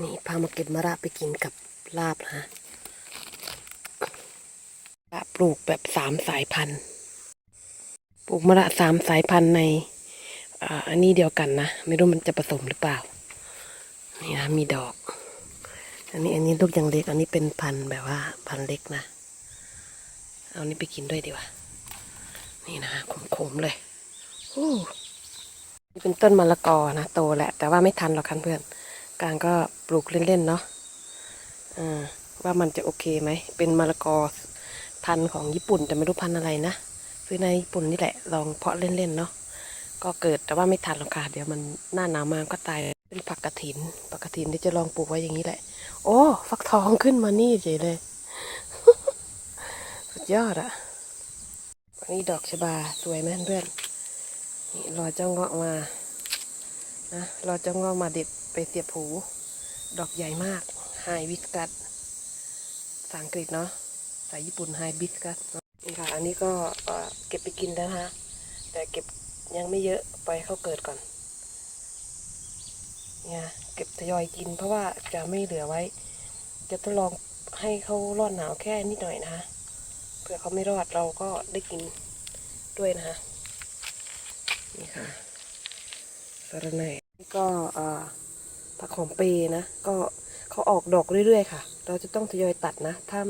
นี่พามาเก็บมะระไปกินกับลาบนะฮะมะปลูกแบบสามสายพันธุ์ ปลูกมะระสามสายพันธุ์ในอันนี้เดียวกันนะ ไม่รู้มันจะผสมหรือเปล่า นี่นะมีดอก อันนี้อันนี้ลูกยังเล็ก อันนี้เป็นพันธุ์แบบว่าพันธุ์เล็กนะ เอานี้ไปกินด้วยดีกว่า นี่นะขมๆเลยโอ้นี่เป็นต้นมะละกอนะโตแหละ แต่ว่าไม่ทันหรอกคันเพื่อน การก็ปลูกเล่นๆเนาะว่ามันจะโอเคไหม เป็นมะละกอพันธุ์ของญี่ปุ่นแต่ไม่รู้พันธุ์อะไรนะ ซื้อในญี่ปุ่นนี่แหละ ลองเพาะเล่นๆเนาะ ก็เกิดแต่ว่าไม่ทันหรอกค่ะ เดี๋ยวมันหน้าหนาวมาก็ตาย เป็นผักกระถิน ผักกระถินที่จะลองปลูกไว้อย่างนี้แหละ โอ้ ฟักทองขึ้นมานี่เฉยเลย สุดยอดอะอันนี้ดอกชบาสวยไหมเพื่อนนี่รอเจ้าเงาะมา นะ รอเจ้าเงาะมาเด็ด ไปเสียบหูดอกใหญ่มากไฮวิสกัสภาษาอังกฤษเนาะภาษาญี่ปุ่นไฮบิสกัสนี่ค่ะ อันนี้ก็เก็บไปกินแล้วนะคะแต่เก็บยังไม่เยอะปล่อยเขาเกิดก่อนเนี่ยเก็บทยอยกินเพราะว่าจะไม่เหลือไว้ จะทดลองให้เขารอดหนาวแค่นิดหน่อยนะคะเผื่อเขาไม่รอดเราก็ได้กินด้วยนะคะนี่ค่ะสาระแหน่ก็อ่อ ผักหอมเปย์นะ ก็เขาออกดอกเรื่อยๆค่ะ เราจะต้องทยอยตัดนะ ถ้า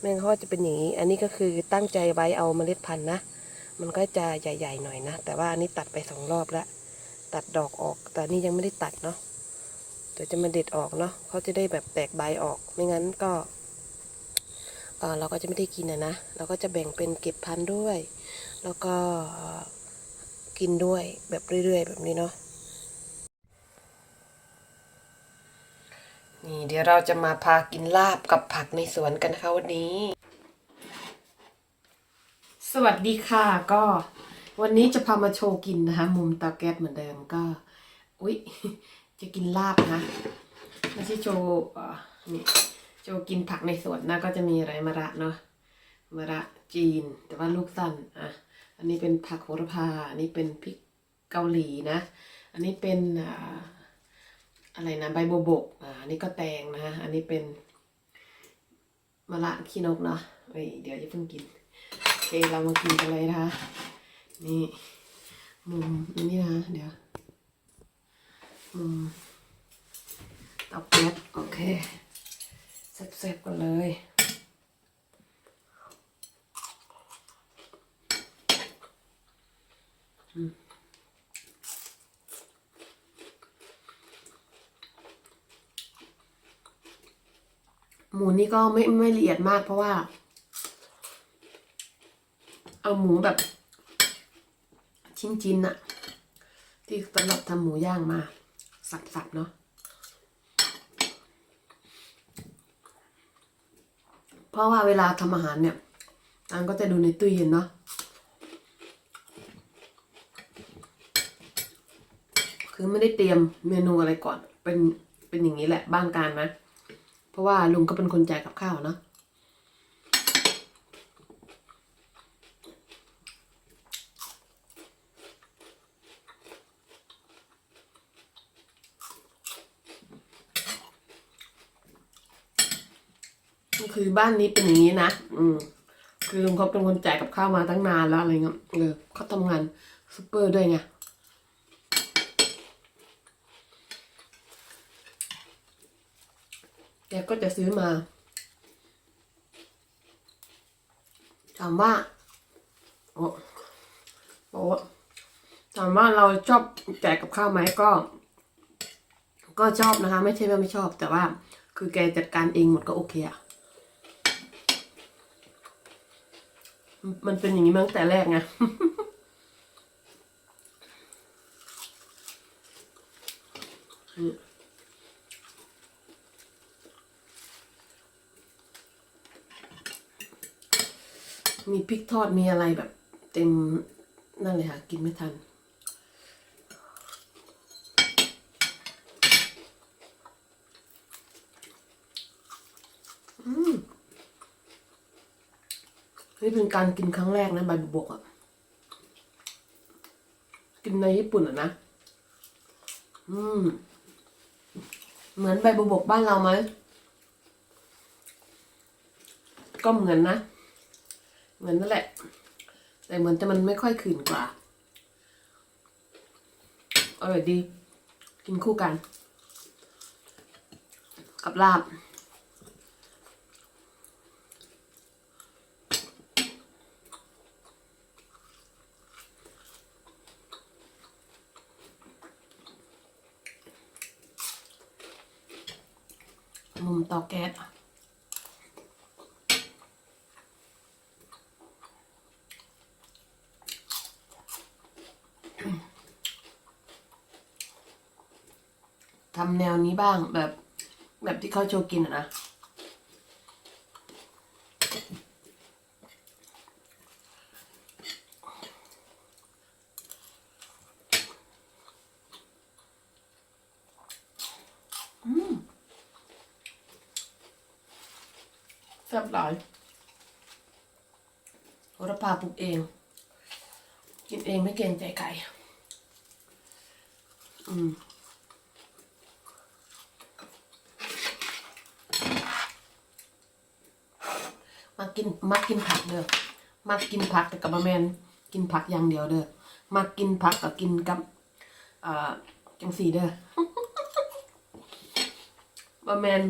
แมงนเขาจะเป็นอย่างนี้ อันนี้ก็คือตั้งใจไว้เอาเมล็ดพันธุ์นะ มันก็จะใหญ่ๆหน่อยนะ แต่ว่าอันนี้ตัดไปสองรอบแล้ว ตัดดอกออก แต่นี่ยังไม่ได้ตัดเนาะเดี๋ยวจะมาเด็ดออกเนาะเขาจะได้แบบแตกใบออก ไม่งั้นก็เออเราก็จะไม่ได้กินนะนะ เราก็จะแบ่งเป็นเก็บพันธุ์ด้วย แล้วก็กินด้วยแบบเรื่อยๆ แบบนี้เนาะ นี่เดี๋ยวเราจะมาพากินลาบกับผักในสวนกันนะคะวันนี้ สวัสดีค่ะก็ วันนี้จะพามาโชว์กินนะคะ มุมเตาแก๊สเหมือนเดิมก็ อุ๊ย จะกินลาบนะไม่ใช่โชว์นี่โชว์กินผักในสวนนะก็จะมีอะไรมะระเนาะมะระจีน แต่ว่าลูกสั้นอะอันนี้เป็นผักโหระพาอันนี้เป็นพริกเกาหลีนะ อันนี้เป็นอ่า อะไรนะใบโบวบกอ่านนี้ก็แตงนะอันนี้เป็นมะระขี้นกเนาะเอ้ยเดี๋ยวจะเพิ่งกินโอเคเรามากินกันเลยนะคะนี่มุมนี่นะเดี๋ยวมุมเตาแก๊สโอเคเสร็จๆกันเลยอืม หมูนี่ก็ไม่ไม่ละเอียดมากเพราะว่า เอาหมูแบบ ชิ้นๆน่ะ ที่สำหรับทำหมูย่างมา สับๆเนาะเพราะว่าเวลาทำอาหารเนี่ยอันก็จะดูในตู้เย็นเนาะคือไม่ได้เตรียมเมนูอะไรก่อน เป็นเป็นอย่างนี้แหละบ้านการนะ เพราะว่าลุงก็เป็นคนจ่ายกับข้าวเนาะคือบ้านนี้เป็นอย่างนี้นะ อืม คือลุงเขาเป็นคนจ่ายกับข้าวมาตั้งนานแล้วอะไรเงี้ย เออเขาทำงานซูเปอร์ด้วยไง แกก็จะซื้อมา ถามว่าโอ้โอ้ถามว่าเราชอบแจกกับข้าวไหมก็ ก็ชอบนะคะ ไม่ใช่ว่าไม่ชอบ แต่ว่า คือแกจัดการเองหมดก็โอเคอะมันเป็นอย่างนี้มาตั้งแต่แรกไง มีพริกทอดมีอะไรแบบ เต็มนั่นเลยค่ะ กินไม่ทัน อืมนี่เป็นการกินครั้งแรกนะใบบุบกอะ่ะ กินในญี่ปุ่นอะนะ อืม เหมือนใบบุบกบ้านเราไหมก็เหมือนนะ เหมือนนั่นแหละ แต่เหมือนแต่มันไม่ค่อยขื่นกว่า อร่อยดี กินคู่กัน กับลาบมุมเตาแก๊สอะทำแนวนี้บ้างแบบ แบบที่เขาโชว์กินอะนะแซ่บหลายโหระพาปลูกเอง กินเองไม่เกรงใจใครอืม มากินมากินผักเด้อมากินผักแต่กับมาแมนกินผักอย่างเดียวเด้อมากินผักกับกินกับอ่าจังสีเด้อมาแมน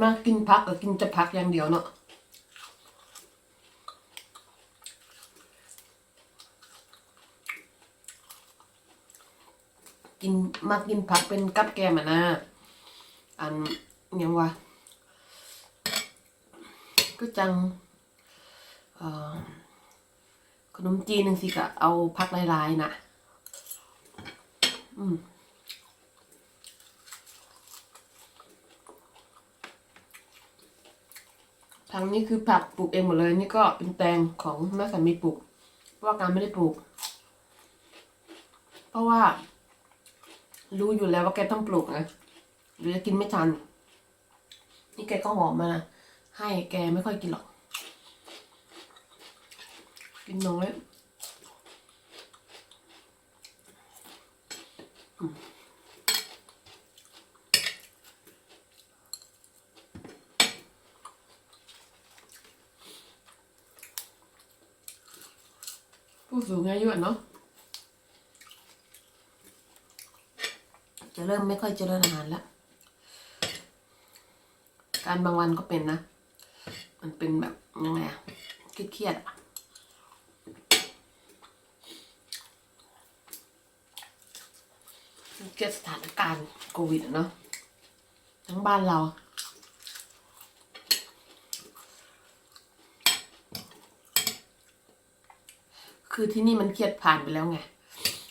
มากินผักก็กินจะผักอย่างเดียวเนาะกินมากินผักเป็นกับแกมอะนะอันยังวะ ก็จังขนมจีนหนึ่งสิกะเอาผักลายๆน่ะอืมทางนี้คือผักปลูกเองหมดเลย นี่ก็เป็นแตงของแม่สามีปลูกเพราะว่าการไม่ได้ปลูก เพราะว่า รู้อยู่แล้วว่าแกต้องปลูกไงหรือจะกินไม่ทัน นี่แกก็หอมมานะ ให้แกไม่ค่อยกินหรอก กินน้อยผู้สูงอายุอะเนาะจะเริ่มไม่ค่อยเจริญอาหารแล้ว การบางวันก็เป็นนะ มันเป็นแบบยังไงอะเครียดๆอะเครียดสถานการณ์โควิดเนาะทั้งบ้านเรา คือที่นี่มันเครียดผ่านไปแล้วไง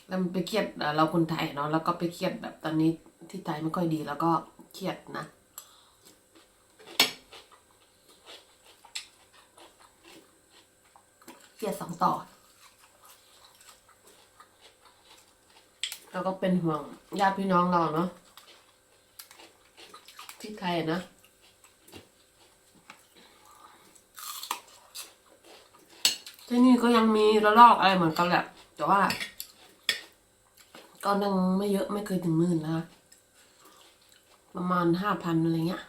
แล้วมันไปเครียดเอ่อเราคนไทยเนาะแล้วก็ไปเครียดแบบตอนนี้ที่ไทยไม่ค่อยดีแล้วก็เครียดนะ เครี ยดสองต่อแล้วก็เป็นห่วงญาติพี่น้องเราเนาะที่ไทยนะที่นี่ก็ยังมีระลอกอะไรเหมือนกันแหละ แต่ว่า ก็ยังไม่เยอะไม่เคยถึงหมื่นนะคะประมาณห้าพันอะไรเงี้ย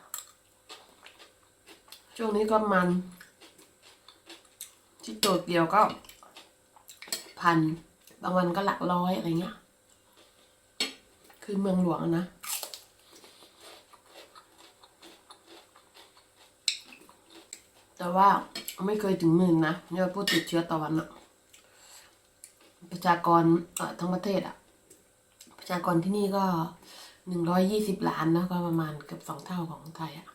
ช่วงนี้ก็มาณ ที่โตดเดียวก็พันบางวันก็หลักร้อยอะไรเงี้ย คือเมืองหลวงนะแต่ว่าไม่เคยถึงหมื่นนะยอดผู้ติดเชื้อต่อวันอะประชากรทั้งประเทศอะประชากรที่นี่ก็หนึ่งร้อยยี่สิบล้านนะก็ประมาณเกือบสองเท่าของไทยอะ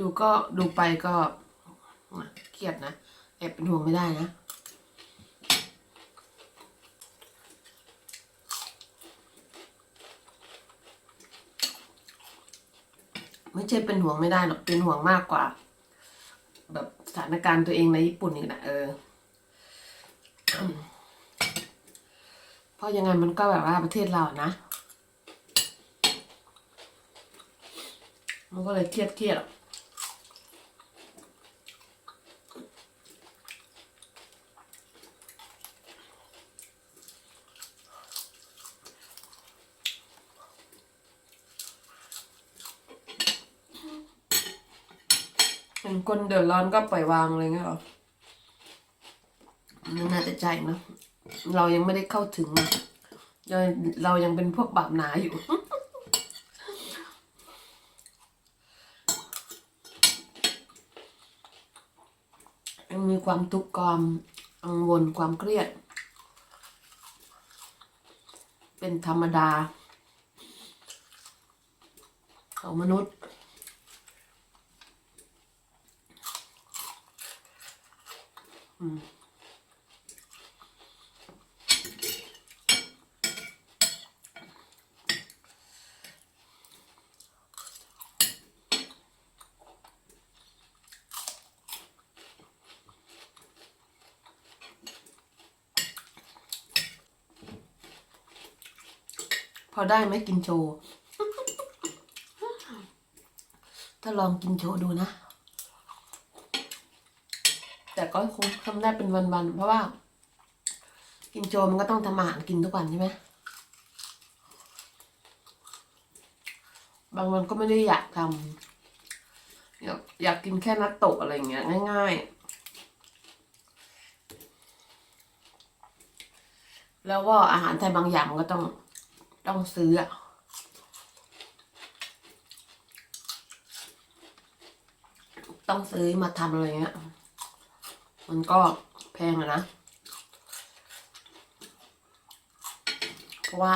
ดูก็ดูไปก็เครียดนะแอบเป็นห่วงไม่ได้นะไม่ใช่เป็นห่วงไม่ได้หรอกเป็นห่วงมากกว่า แบบสถานการณ์ตัวเองในญี่ปุ่นนี่นะเออเพราะยังไงมันก็แบบว่าประเทศเรานะมันก็เลยเครียดเครียดๆอะ คนเดือดร้อนก็ปล่อยวางอะไรเงี้ยหรอมันน่าจะใจนะเรายังไม่ได้เข้าถึงนะยังเรายังเป็นพวกบาปหนาอยู่ยังมีความทุกข์ความกังวลความเครียด เป็นธรรมดาของมนุษย์ พอได้ไหมกินโชว์ ถ้าลองกินโชว์ดูนะ แต่ก็คงทำได้เป็นวันๆ เพราะว่า กินโชว์มันก็ต้องทำอาหารกินทุกวันใช่ไหมบางวันก็ไม่ได้อยากทำอยากอยากกินแค่นัตโตะอะไรอย่างเงี้ย ง่าย ๆ แล้วก็อาหารไทยบางอย่างก็ต้องต้องซื้ออะต้องซื้อมาทำอะไรเงี้ย มันก็แพงอะนะ เพราะว่า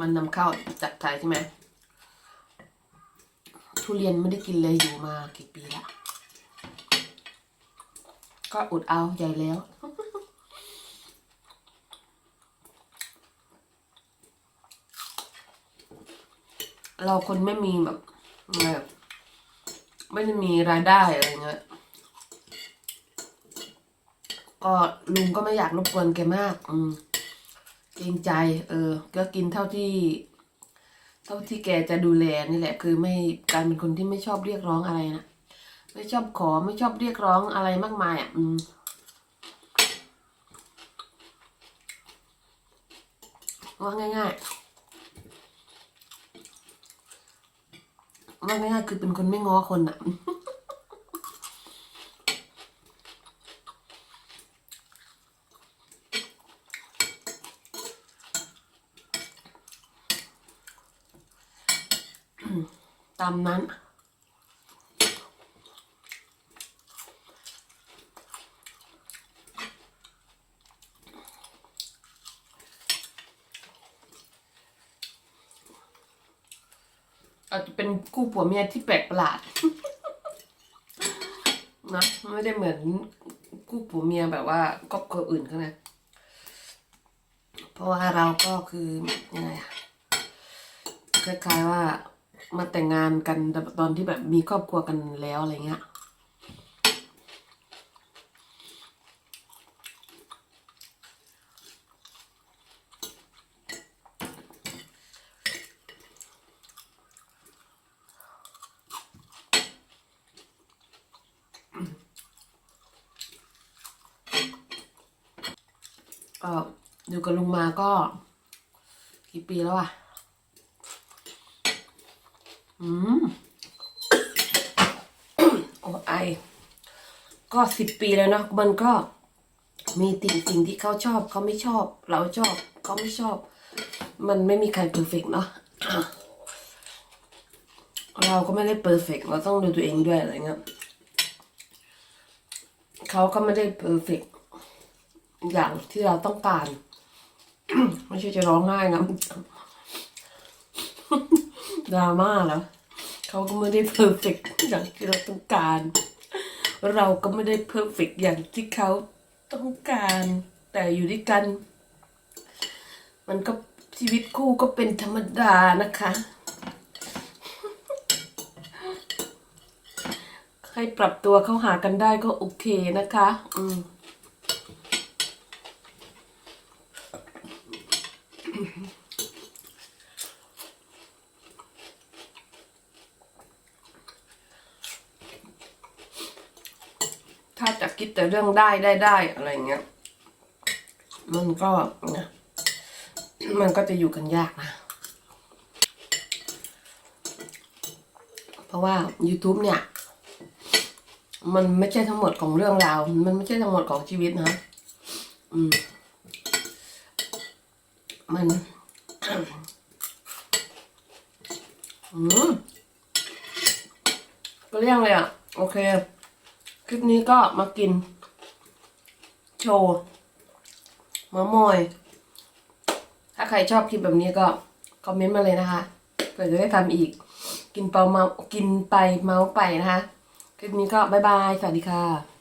มันนำเข้าจากไทยใช่ไหมทุเรียนไม่ได้กินเลยอยู่มากี่ปีละก็อดเอาใหญ่แล้วเราคนไม่มีแบบแบบไม่ได้มีรายได้อะไรเงี้ย ก็ลุงก็ไม่อยากรบกวนแกมาก อืมเกรงใจ เออ ก็กินเท่าที่ เท่าที่แกจะดูแลนี่แหละ คือไม่การเป็นคนที่ไม่ชอบเรียกร้องอะไรนะไม่ชอบขอไม่ชอบเรียกร้องอะไรมากมายอะ อืมว่าง่ายๆว่าง่ายๆคือเป็นคนไม่ง้อคนอะ ตามนั้น อาจจะเป็นคู่ผัวเมียที่แปลกประหลาด นะ ไม่ได้เหมือนคู่ผัวเมียแบบว่าครอบครัวอื่นเขานะเพราะว่าเราก็คือยังไงอะคล้ายๆว่า มาแต่งงานกันตอนที่แบบมีครอบครัวกันแล้วอะไรเงี้ยอยู่กับลุงมาก็ กี่ปีแล้วอะ อืมโอ้ไอ ก็สิบปีแล้วเนาะมันก็มีสิ่งสิ่งที่เขาชอบ เขาไม่ชอบ เราชอบ เขาไม่ชอบ มันไม่มีใครเพอร์เฟกเนาะเราก็ไม่ได้เพอร์เฟกเราต้องดูตัวเองด้วยอะไรเงี้ยเขาก็ไม่ได้เพอร์เฟกอย่างที่เราต้องการไม่ใช่จะร้องไห้นะดราม่าแล้ว เขาก็ไม่ได้เพอร์เฟกอย่างที่เราต้องการ เราก็ไม่ได้เพอร์เฟกอย่างที่เขาต้องการ แต่อยู่ด้วยกัน มันก็ชีวิตคู่ก็เป็นธรรมดานะคะให้ปรับตัวเข้าหากันได้ก็โอเคนะคะ อืม ถ้าจะคิดแต่เรื่องได้ได้ได้อะไรเงี้ย มันก็นะมันก็จะอยู่กันยากนะ เพราะว่า YouTube เนี่ย มันไม่ใช่ทั้งหมดของเรื่องราว มันไม่ใช่ทั้งหมดของชีวิตนะอืม มัน อืมก็เรียกเลยอะ โอเค คลิปนี้ก็มากิน โชว์มะมอย ถ้าใครชอบคลิปแบบนี้ก็คอมเมนต์มาเลยนะคะเผื่อจะได้ทำอีก กินเปาเมากินไปเมาไปนะคะ คลิปนี้ก็บายบาย สวัสดีค่ะ